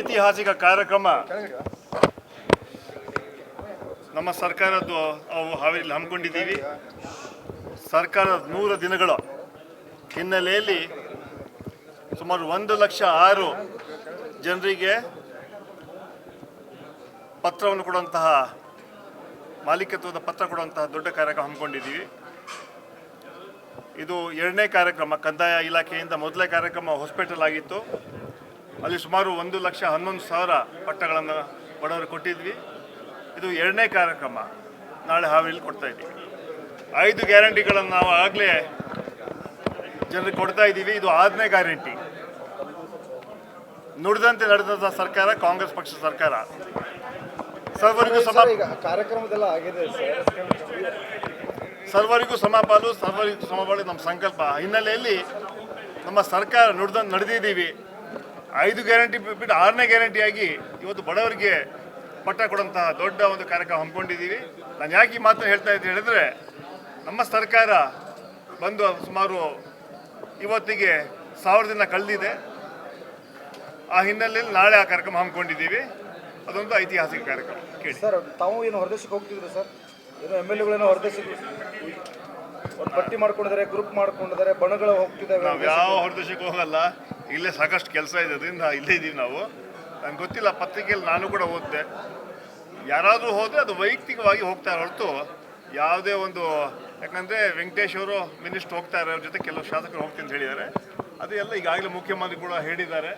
ಐತಿಹಾಸಿಕ ಕಾರ್ಯಕ್ರಮ. ನಮ್ಮ ಸರ್ಕಾರದ್ದು ಅವು ಹಾವೇರಿಯಲ್ಲಿ ಹಮ್ಮಿಕೊಂಡಿದ್ದೀವಿ. ಸರ್ಕಾರದ ನೂರ ದಿನಗಳ ಹಿನ್ನೆಲೆಯಲ್ಲಿ ಸುಮಾರು ಒಂದು ಲಕ್ಷ ಆರು ಜನರಿಗೆ ಪತ್ರವನ್ನು ಕೊಡುವಂತಹ, ಮಾಲೀಕತ್ವದ ಪತ್ರ ಕೊಡುವಂತಹ ದೊಡ್ಡ ಕಾರ್ಯಕ್ರಮ ಹಮ್ಮಿಕೊಂಡಿದ್ದೀವಿ. ಇದು ಎರಡನೇ ಕಾರ್ಯಕ್ರಮ. ಕಂದಾಯ ಇಲಾಖೆಯಿಂದ ಮೊದಲನೇ ಕಾರ್ಯಕ್ರಮ ಹಾಸ್ಪಿಟಲ್ ಆಗಿತ್ತು. ಅಲ್ಲಿ ಸುಮಾರು ಒಂದು ಲಕ್ಷ ಹನ್ನೊಂದು ಸಾವಿರ ಪಟ್ಟಗಳನ್ನು ಬಡವರು ಕೊಟ್ಟಿದ್ವಿ. ಇದು ಎರಡನೇ ಕಾರ್ಯಕ್ರಮ. ನಾಳೆ ಹಾವೇಲಿ ಕೊಡ್ತಾ ಇದ್ದೀವಿ. ಐದು ಗ್ಯಾರಂಟಿಗಳನ್ನು ನಾವು ಆಗಲೇ ಜನರಿಗೆ ಕೊಡ್ತಾ ಇದ್ದೀವಿ. ಇದು ಆರನೇ ಗ್ಯಾರಂಟಿ. ನುಡಿದಂತೆ ನಡೆದಂಥ ಸರ್ಕಾರ ಕಾಂಗ್ರೆಸ್ ಪಕ್ಷದ ಸರ್ಕಾರ. ಸರ್ವರಿಗೂ ಸಮ ಕಾರ್ಯಕ್ರಮದೆಲ್ಲ ಆಗಿದೆ ಸರ್. ಸರ್ವರಿಗೂ ಸಮಪಾಲು ಸರ್ವರಿಗೂ ಸಮಪಾಲು ನಮ್ಮ ಸಂಕಲ್ಪ. ಹಿನ್ನೆಲೆಯಲ್ಲಿ ನಮ್ಮ ಸರ್ಕಾರ ನುಡಿದಂತೆ ನಡೆದಿದ್ದೀವಿ. ಐದು ಗ್ಯಾರಂಟಿ ಬಿಟ್ಟು ಆರನೇ ಗ್ಯಾರಂಟಿಯಾಗಿ ಇವತ್ತು ಬಡವರಿಗೆ ಪಟ್ಟ ಕೊಡುವಂತಹ ದೊಡ್ಡ ಒಂದು ಕಾರ್ಯಕ್ರಮ ಹಮ್ಮಿಕೊಂಡಿದ್ದೀವಿ. ನಾನು ಯಾಕೆ ಈ ಮಾತು ಹೇಳ್ತಾ ಇದ್ದೀನಿ ಹೇಳಿದ್ರೆ, ನಮ್ಮ ಸರ್ಕಾರ ಬಂದು ಸುಮಾರು ಇವತ್ತಿಗೆ ಸಾವಿರ ದಿನ ಕಳೆದಿದೆ. ಆ ಹಿನ್ನೆಲೆಯಲ್ಲಿ ನಾಳೆ ಆ ಕಾರ್ಯಕ್ರಮ ಹಮ್ಮಿಕೊಂಡಿದ್ದೀವಿ. ಅದೊಂದು ಐತಿಹಾಸಿಕ ಕಾರ್ಯಕ್ರಮ. ಕೇಳಿ. ಸರ್, ತಾವು ಏನು ಹೊರದೇಶಕ್ಕೆ ಹೋಗ್ತಿದ್ರು ಸರ್? ಏನು ಎಂ ಎಲ್ ಎಗಳೇನೋ ಹೊರದೇಶಕ್ಕೆ ಒಂದು ಪಟ್ಟಿ ಮಾಡ್ಕೊಂಡಿದ್ದಾರೆ ಗ್ರೂಪ್ ಮಾಡ್ಕೊಂಡಿದ್ದಾರೆ ಬಣಗಳು ಹೋಗ್ತಿದ್ದಾವೆ. ನಾವು ಯಾವ ಹೊರದೇಶಕ್ಕೆ ಹೋಗಲ್ಲ ಇಲ್ಲೇ ಸಾಕಷ್ಟು ಕೆಲಸ ಇದೆ ಅದರಿಂದ ಇಲ್ಲೇ ಇದ್ದೀವಿ ನಾವು. ನಂಗೆ ಗೊತ್ತಿಲ್ಲ ಪತ್ರಿಕೆಯಲ್ಲಿ ನಾನು ಕೂಡ ಓದಿದೆ. ಯಾರಾದರೂ ಹೋದರೆ ಅದು ವೈಯಕ್ತಿಕವಾಗಿ ಹೋಗ್ತಾರೆ ಹೊರತು ಯಾವುದೇ ಒಂದು ಯಾಕಂದರೆ ವೆಂಕಟೇಶ್ ಅವರು ಮಿನಿಸ್ಟರ್ ಹೋಗ್ತಾರೆ ಅವ್ರ ಜೊತೆ ಕೆಲವು ಶಾಸಕರು ಹೋಗ್ತೀನಿ ಅಂತ ಹೇಳಿದ್ದಾರೆ. ಅದು ಎಲ್ಲ ಈಗಾಗಲೇ ಮುಖ್ಯಮಂತ್ರಿ ಕೂಡ ಹೇಳಿದ್ದಾರೆ.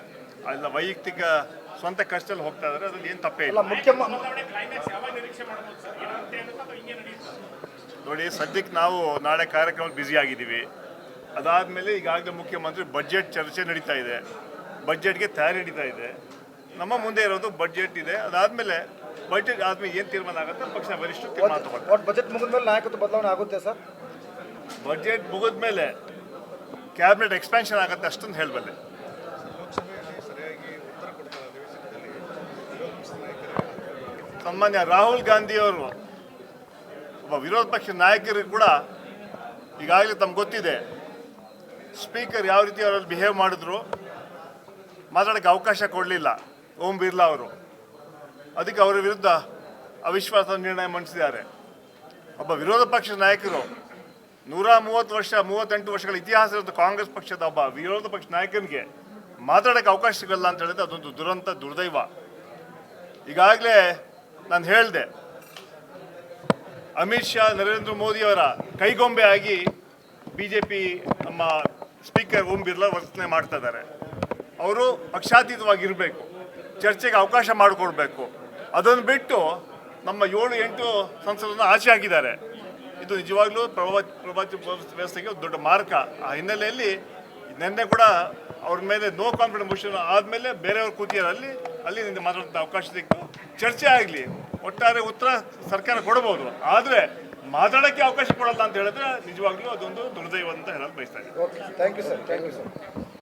ಅಲ್ಲ ವೈಯಕ್ತಿಕ ಸ್ವಂತ ಕಷ್ಟದಲ್ಲಿ ಹೋಗ್ತಾ ಇದ್ದಾರೆ ಅದ್ರಲ್ಲಿ ಏನು ತಪ್ಪೇ ಇಲ್ಲ. ಮುಖ್ಯಮಂತ್ರಿ ಮುಖ್ಯ ನೋಡಿ ಸದ್ಯಕ್ಕೆ ನಾವು ನಾಳೆ ಕಾರ್ಯಕ್ರಮ ಬ್ಯುಸಿ ಆಗಿದ್ದೀವಿ. ಅದಾದಮೇಲೆ ಈಗಾಗಲೇ ಮುಖ್ಯಮಂತ್ರಿ ಬಜೆಟ್ ಚರ್ಚೆ ನಡೀತಾ ಇದೆ. ಬಜೆಟ್ಗೆ ತಯಾರಿ ನಡೀತಾ ಇದೆ. ನಮ್ಮ ಮುಂದೆ ಇರೋದು ಬಜೆಟ್ ಇದೆ. ಅದಾದಮೇಲೆ ಬಜೆಟ್ ಆದಮೇಲೆ ಏನು ತೀರ್ಮಾನ ಆಗುತ್ತೆ ಪಕ್ಷ ವರಿಷ್ಠರು ತೀರ್ಮಾನ ತಗೊಳ್ತಾರೆ ಒಟ್ಟು ಬಜೆಟ್ ಮುಗಿದ ಮೇಲೆ ನಾಯಕತ್ವ ಬದಲಾವಣೆ ಆಗುತ್ತೆ ಸರ್? ಬಜೆಟ್ ಮುಗಿದ ಮೇಲೆ ಕ್ಯಾಬಿನೆಟ್ ಎಕ್ಸ್ಪ್ಯಾನ್ಷನ್ ಆಗುತ್ತೆ ಅಷ್ಟೊಂದು ಹೇಳಬಲ್ಲೆ. ಸನ್ಮಾನ್ಯ ರಾಹುಲ್ ಗಾಂಧಿಯವರು ಒಬ್ಬ ವಿರೋಧ ಪಕ್ಷ ನಾಯಕರಿಗೆ ಕೂಡ ಈಗಾಗಲೇ ತಮ್ಗೆ ಗೊತ್ತಿದೆ. ಸ್ಪೀಕರ್ ಯಾವ ರೀತಿ ಅವರಲ್ಲಿ ಬಿಹೇವ್ ಮಾಡಿದ್ರು ಮಾತಾಡೋಕ್ಕೆ ಅವಕಾಶ ಕೊಡಲಿಲ್ಲ. ಓಂ ಬಿರ್ಲಾ ಅವರು. ಅದಕ್ಕೆ ಅವರ ವಿರುದ್ಧ ಅವಿಶ್ವಾಸ ನಿರ್ಣಯ ಮಂಡಿಸಿದ್ದಾರೆ. ಒಬ್ಬ ವಿರೋಧ ಪಕ್ಷದ ನಾಯಕರು ನೂರ ಮೂವತ್ತು ವರ್ಷ, ಮೂವತ್ತೆಂಟು ವರ್ಷಗಳ ಇತಿಹಾಸ ಇರೋದು ಕಾಂಗ್ರೆಸ್ ಪಕ್ಷದ ಒಬ್ಬ ವಿರೋಧ ಪಕ್ಷ ನಾಯಕನಿಗೆ ಮಾತಾಡೋಕ್ಕೆ ಅವಕಾಶ ಸಿಗಲ್ಲ ಅಂತ ಹೇಳಿದ್ರೆ ಅದೊಂದು ದುರಂತ, ದುರ್ದೈವ. ಈಗಾಗಲೇ ನಾನು ಹೇಳಿದೆ ಅಮಿತ್ ಶಾ, ನರೇಂದ್ರ ಮೋದಿಯವರ ಕೈಗೊಂಬೆ ಆಗಿ ಬಿ ಜೆ ಪಿ ನಮ್ಮ ಸ್ಪೀಕರ್ ಓಂ ಬಿರ್ಲಾ ವರ್ತನೆ ಮಾಡ್ತಾ ಇದ್ದಾರೆ. ಅವರು ಪಕ್ಷಾತೀತವಾಗಿರಬೇಕು, ಚರ್ಚೆಗೆ ಅವಕಾಶ ಮಾಡಿಕೊಡ್ಬೇಕು. ಅದನ್ನು ಬಿಟ್ಟು ನಮ್ಮ ಏಳು ಎಂಟು ಸಂಸದನ್ನು ಆಚೆ ಹಾಕಿದ್ದಾರೆ. ಇದು ನಿಜವಾಗ್ಲೂ ಪ್ರಭಾ ಪ್ರಭಾತಿ ವ್ಯವಸ್ಥೆಗೆ ಒಂದು ದೊಡ್ಡ ಮಾರ್ಗ. ಆ ಹಿನ್ನೆಲೆಯಲ್ಲಿ ನಿನ್ನೆ ಕೂಡ ಅವ್ರ ಮೇಲೆ ನೋ ಕಾನ್ಫಿಡೆನ್ಸ್ ಮೋಷನ್ ಆದಮೇಲೆ ಬೇರೆಯವ್ರು ಕೂತಿದ್ದಾರೆ ಅಲ್ಲಿ ನಿಂದ ಮಾತಾಡೋಂಥ ಅವಕಾಶ ಸಿಕ್ತು. ಚರ್ಚೆ ಆಗಲಿ ಒಟ್ಟಾರೆ ಉತ್ತರ ಸರ್ಕಾರ ಕೊಡಬಹುದು ಆದರೆ ಮಾತಾಡೋಕ್ಕೆ ಅವಕಾಶ ಕೊಡಲ್ಲ ಅಂತ ಹೇಳಿದ್ರೆ ನಿಜವಾಗ್ಲೂ ಅದೊಂದು ದುರ್ದೈವ ಅಂತ ಹೇಳಲು ಬಯಸ್ತಾ ಇದ್ದೀನಿ